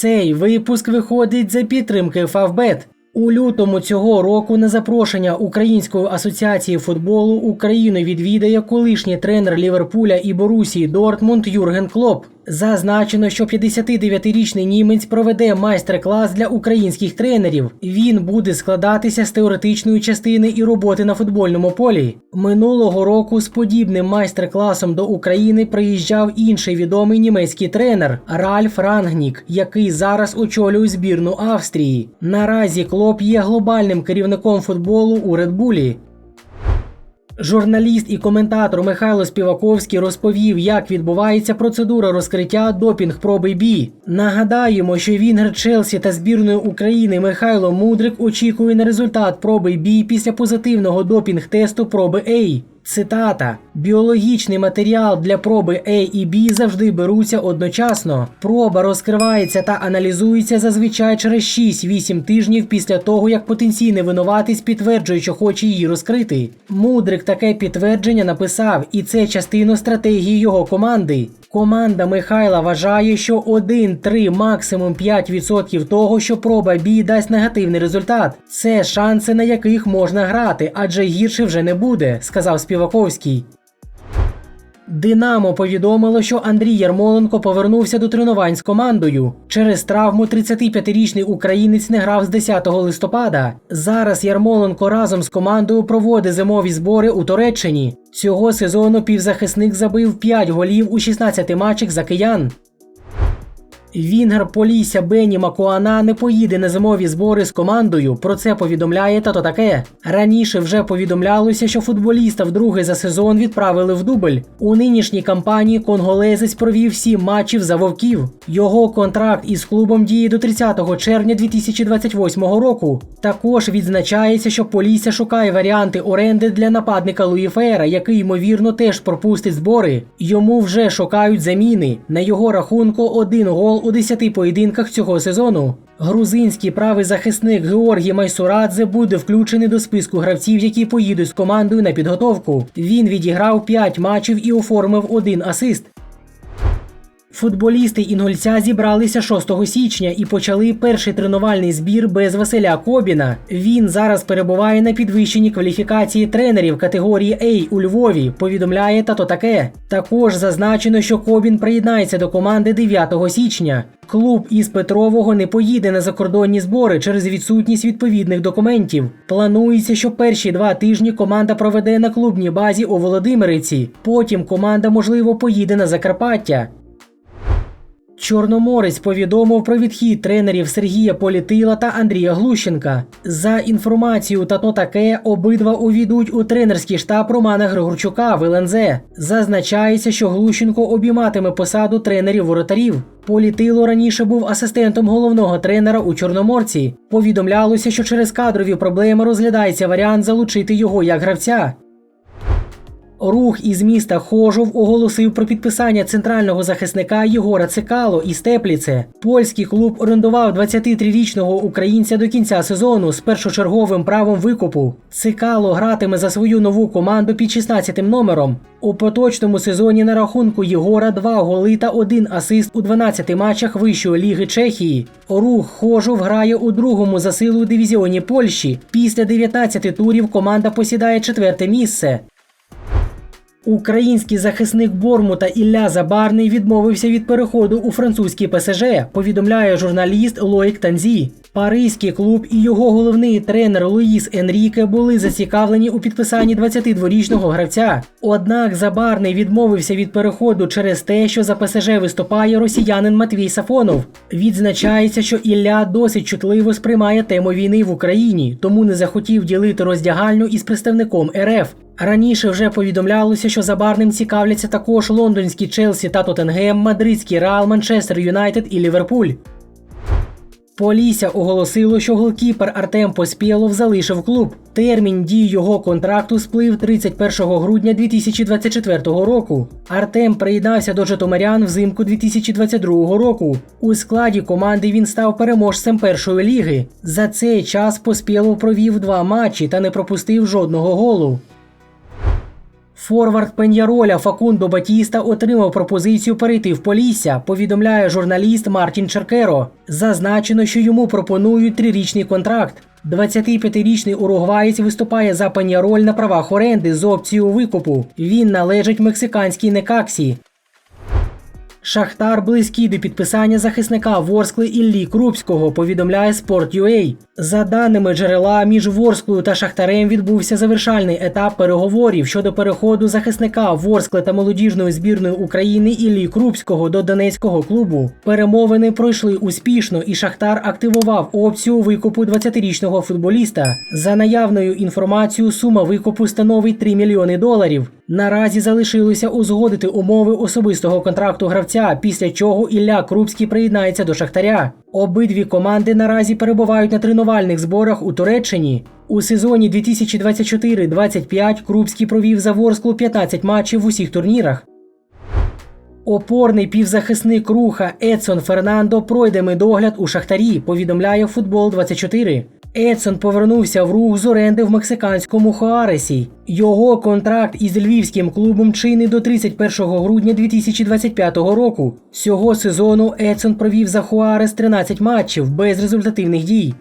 Цей випуск виходить за підтримки Фавбет. У лютому цього року на запрошення Української асоціації футболу Україну відвідає колишній тренер Ліверпуля і Борусії Дортмунд Юрген Клоп. Зазначено, що 59-річний німець проведе майстер-клас для українських тренерів. Він буде складатися з теоретичної частини і роботи на футбольному полі. Минулого року з подібним майстер-класом до України приїжджав інший відомий німецький тренер Ральф Рангнік, який зараз очолює збірну Австрії. Наразі Клоп є глобальним керівником футболу у Редбулі. Журналіст і коментатор Михайло Співаковський розповів, як відбувається процедура розкриття допінг-проби Бі. Нагадаємо, що вінгер Челсі та збірної України Михайло Мудрик очікує на результат проби Бі після позитивного допінг-тесту проби А. Цитата: біологічний матеріал для проби A і B завжди беруться одночасно. Проба розкривається та аналізується зазвичай через 6-8 тижнів після того, як потенційний винуватець підтверджує, що хоче її розкрити. Мудрик таке підтвердження написав, і це частина стратегії його команди. Команда Михайла вважає, що 1-3, максимум 5% того, що проба бій дасть негативний результат. Це шанси, на яких можна грати, адже гірше вже не буде, сказав Співаковський. Динамо повідомило, що Андрій Ярмоленко повернувся до тренувань з командою. Через травму 35-річний українець не грав з 10 листопада. Зараз Ярмоленко разом з командою проводить зимові збори у Туреччині. Цього сезону півзахисник забив 5 голів у 16 матчах за киян. Вінгер Полісся Бені Макуана не поїде на зимові збори з командою. Про це повідомляє тато таке. Раніше вже повідомлялося, що футболіста вдруге за сезон відправили в дубль. У нинішній кампанії конголезець провів 7 матчів за вовків. Його контракт із клубом діє до 30 червня 2028 року. Також відзначається, що Полісся шукає варіанти оренди для нападника Луї Феєра, який ймовірно теж пропустить збори. Йому вже шукають заміни. На його рахунку один гол у 10 поєдинках цього сезону. Грузинський правий захисник Георгій Майсурадзе буде включений до списку гравців, які поїдуть з командою на підготовку. Він відіграв 5 матчів і оформив один асист. Футболісти Інгульця зібралися 6 січня і почали перший тренувальний збір без Василя Кобіна. Він зараз перебуває на підвищенні кваліфікації тренерів категорії А у Львові. Повідомляє тато таке. Також зазначено, що Кобін приєднається до команди 9 січня. Клуб із Петрового не поїде на закордонні збори через відсутність відповідних документів. Планується, що перші два тижні команда проведе на клубній базі у Володимириці. Потім команда, можливо, поїде на Закарпаття. Чорноморець повідомив про відхід тренерів Сергія Політила та Андрія Глущенка. За інформацією та то таке, обидва увійдуть у тренерський штаб Романа Григорчука в ЛНЗ. Зазначається, що Глущенко обійматиме посаду тренерів воротарів. Політило раніше був асистентом головного тренера у Чорноморці. Повідомлялося, що через кадрові проблеми розглядається варіант залучити його як гравця. Рух із міста Хожув оголосив про підписання центрального захисника Єгора Цикало із Тепліце. Польський клуб орендував 23-річного українця до кінця сезону з першочерговим правом викупу. Цикало гратиме за свою нову команду під 16-тим номером. У поточному сезоні на рахунку Єгора два голи та один асист у 12 матчах Вищої ліги Чехії. Рух Хожув грає у другому за силою дивізіоні Польщі. Після 19 турів команда посідає четверте місце. Український захисник Бормута Ілля Забарний відмовився від переходу у французький ПСЖ, повідомляє журналіст Лоїк Танзі. Паризький клуб і його головний тренер Луїс Енріке були зацікавлені у підписанні 22-річного гравця. Однак Забарний відмовився від переходу через те, що за ПСЖ виступає росіянин Матвій Сафонов. Відзначається, що Ілля досить чутливо сприймає тему війни в Україні, тому не захотів ділити роздягальню із представником РФ. Раніше вже повідомлялося, що забарним цікавляться також лондонські Челсі та Тоттенгем, Мадридський Реал, Манчестер Юнайтед і Ліверпуль. Полісся оголосило, що голкіпер Артем Поспєлов залишив клуб. Термін дії його контракту сплив 31 грудня 2024 року. Артем приєднався до Житомирян взимку 2022 року. У складі команди він став переможцем першої ліги. За цей час Поспєлов провів два матчі та не пропустив жодного голу. Форвард Пеньяроля Факундо Батіста отримав пропозицію перейти в Полісся, повідомляє журналіст Мартін Черкеро. Зазначено, що йому пропонують трирічний контракт. 25-річний уругваєць виступає за Пеньяроль на правах оренди з опцією викупу. Він належить мексиканській Некаксі. Шахтар близький до підписання захисника Ворскли Іллі Крупського, повідомляє Sport.ua. За даними джерела, між Ворсклою та Шахтарем відбувся завершальний етап переговорів щодо переходу захисника Ворскли та молодіжної збірної України Іллі Крупського до донецького клубу. Перемовини пройшли успішно, і Шахтар активував опцію викупу 20-річного футболіста. За наявною інформацією, сума викупу становить 3 мільйони доларів. Наразі залишилося узгодити умови особистого контракту гравця, після чого Ілля Крупський приєднається до Шахтаря. Обидві команди наразі перебувають на тренувальних зборах у Туреччині. У сезоні 2024-25 Крупський провів за Ворсклу 15 матчів в усіх турнірах. Опорний півзахисник руха Едсон Фернандо пройде медогляд у Шахтарі, повідомляє Футбол 24. Едсон повернувся в рух з оренди в мексиканському Хуаресі. Його контракт із львівським клубом чинний до 31 грудня 2025 року. Цього сезону Едсон провів за Хуарес 13 матчів без результативних дій.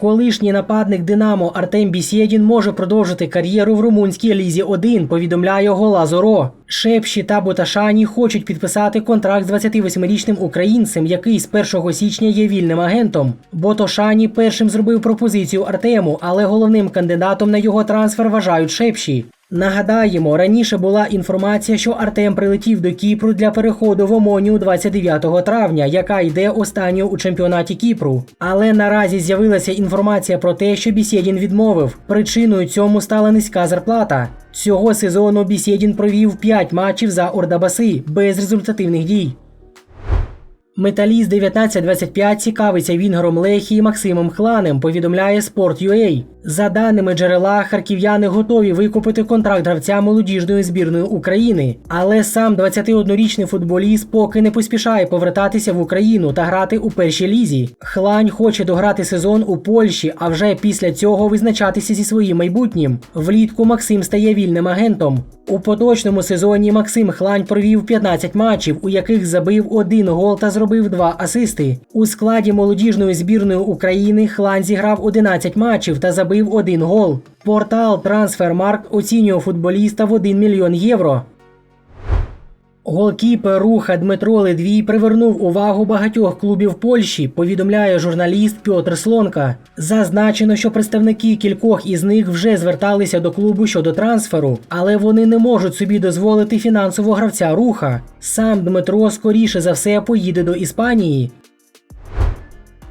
Колишній нападник Динамо Артем Бісєдін може продовжити кар'єру в румунській лізі 1, повідомляє Гола Зоро. Шепші та Боташані хочуть підписати контракт з 28-річним українцем, який з 1 січня є вільним агентом. Ботошані першим зробив пропозицію Артему, але головним кандидатом на його трансфер вважають Шепші. Нагадаємо, раніше була інформація, що Артем прилетів до Кіпру для переходу в Омонію 29 травня, яка йде останньою у чемпіонаті Кіпру. Але наразі з'явилася інформація про те, що Бісєдін відмовив. Причиною цьому стала низька зарплата. Цього сезону Бісєдін провів 5 матчів за Ордабаси без результативних дій. Металіст 1925 цікавиться Вінгером Лехії Максимом Хланем, повідомляє Sport.ua. За даними джерела, харків'яни готові викупити контракт гравця молодіжної збірної України. Але сам 21-річний футболіст поки не поспішає повертатися в Україну та грати у першій лізі. Хлань хоче дограти сезон у Польщі, а вже після цього визначатися зі своїм майбутнім. Влітку Максим стає вільним агентом. У поточному сезоні Максим Хлань провів 15 матчів, у яких забив один гол та зробив два асисти. У складі молодіжної збірної України Хлань зіграв 11 матчів та забив один гол. Портал Трансфермарк оцінює футболіста в 1 мільйон євро. Голкіпер руха Дмитро Ледвій привернув увагу багатьох клубів Польщі, повідомляє журналіст Пьотр Слонка. Зазначено, що представники кількох із них вже зверталися до клубу щодо трансферу, але вони не можуть собі дозволити фінансово гравця руха. Сам Дмитро скоріше за все поїде до Іспанії.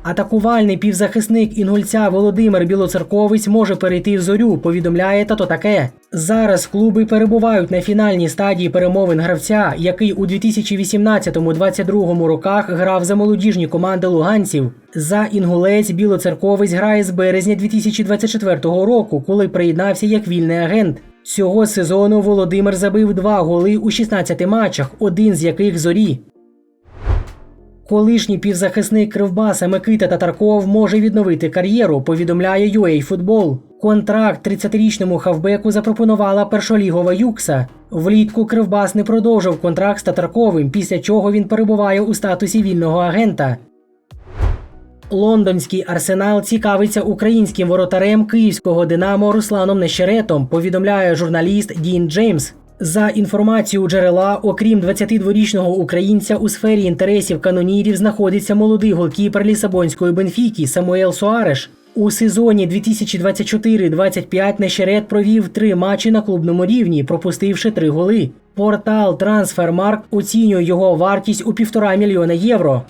Атакувальний півзахисник інгульця Володимир Білоцерковець може перейти в зорю, повідомляє тато таке. Зараз клуби перебувають на фінальній стадії перемовин гравця, який у 2018-22 роках грав за молодіжні команди луганців. За інгулець Білоцерковець грає з березня 2024 року, коли приєднався як вільний агент. Цього сезону Володимир забив два голи у 16 матчах, один з яких зорі. Колишній півзахисник Кривбаса Микита Татарков може відновити кар'єру, повідомляє UA Football. Контракт 30-річному хавбеку запропонувала першолігова Юкса. Влітку Кривбас не продовжив контракт з Татарковим, після чого він перебуває у статусі вільного агента. Лондонський арсенал цікавиться українським воротарем київського Динамо Русланом Нещеретом, повідомляє журналіст Дін Джеймс. За інформацією джерела, окрім 22-річного українця, у сфері інтересів канонірів знаходиться молодий голкіпер Лісабонської Бенфіки Самуел Суареш. У сезоні 2024-25 Нещерет провів три матчі на клубному рівні, пропустивши три голи. Портал Трансфермаркт оцінює його вартість у півтора мільйона євро.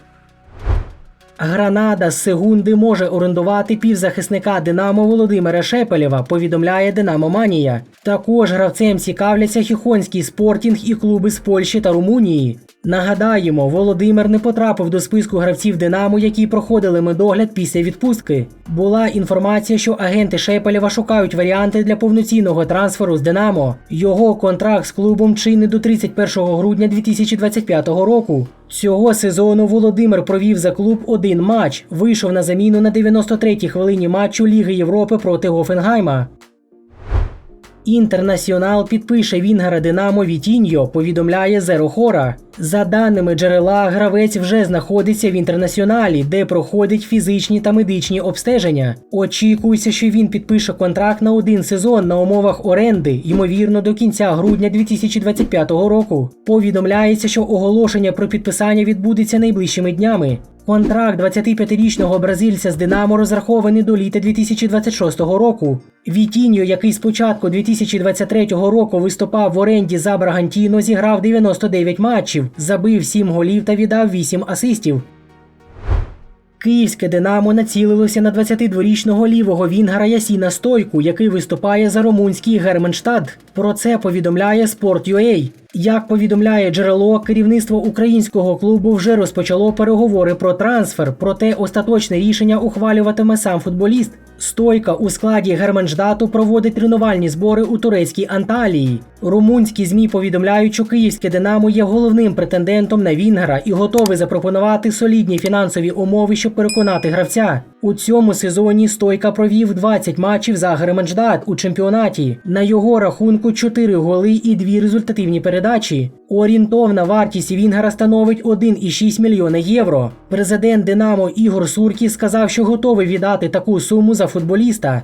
Гранада з Сегунди може орендувати півзахисника Динамо Володимира Шепелєва, повідомляє Динамо Манія. Також гравцем цікавляться Хіхонський спортінг і клуби з Польщі та Румунії. Нагадаємо, Володимир не потрапив до списку гравців Динамо, які проходили медогляд після відпустки. Була інформація, що агенти Шепелєва шукають варіанти для повноцінного трансферу з Динамо. Його контракт з клубом чинний до 31 грудня 2025 року. Цього сезону Володимир провів за клуб один матч, вийшов на заміну на 93-й хвилині матчу Ліги Європи проти Гофенгайма. Інтернаціонал підпише Вінгара Динамо Вітіньо, повідомляє Зеро Хора. За даними джерела, гравець вже знаходиться в інтернаціоналі, де проходить фізичні та медичні обстеження. Очікується, що він підпише контракт на один сезон на умовах оренди, ймовірно, до кінця грудня 2025 року. Повідомляється, що оголошення про підписання відбудеться найближчими днями. Контракт 25-річного бразильця з Динамо розрахований до літа 2026 року. Вітіньо, який з початку 2023 року виступав в оренді за Брагантіно, зіграв 99 матчів, забив 7 голів та віддав 8 асистів. Київське Динамо націлилося на 22-річного лівого вінгера Ясіна Стойку, який виступає за румунський Герменштадт. Про це повідомляє Sport.ua. Як повідомляє джерело, керівництво українського клубу вже розпочало переговори про трансфер, проте остаточне рішення ухвалюватиме сам футболіст. Стойка у складі Герменждату проводить тренувальні збори у турецькій Анталії. Румунські змі повідомляють, що київське Динамо є головним претендентом на Вінгера і готове запропонувати солідні фінансові умови, щоб переконати гравця. У цьому сезоні Стойка провів 20 матчів за Герменждат у чемпіонаті. На його рахунку 4 голи і 2 результативні передачі. Орієнтовна вартість Вінгера становить 1,6 мільйона євро. Президент Динамо Ігор Суркі сказав, що готовий віддати таку суму за футболіста.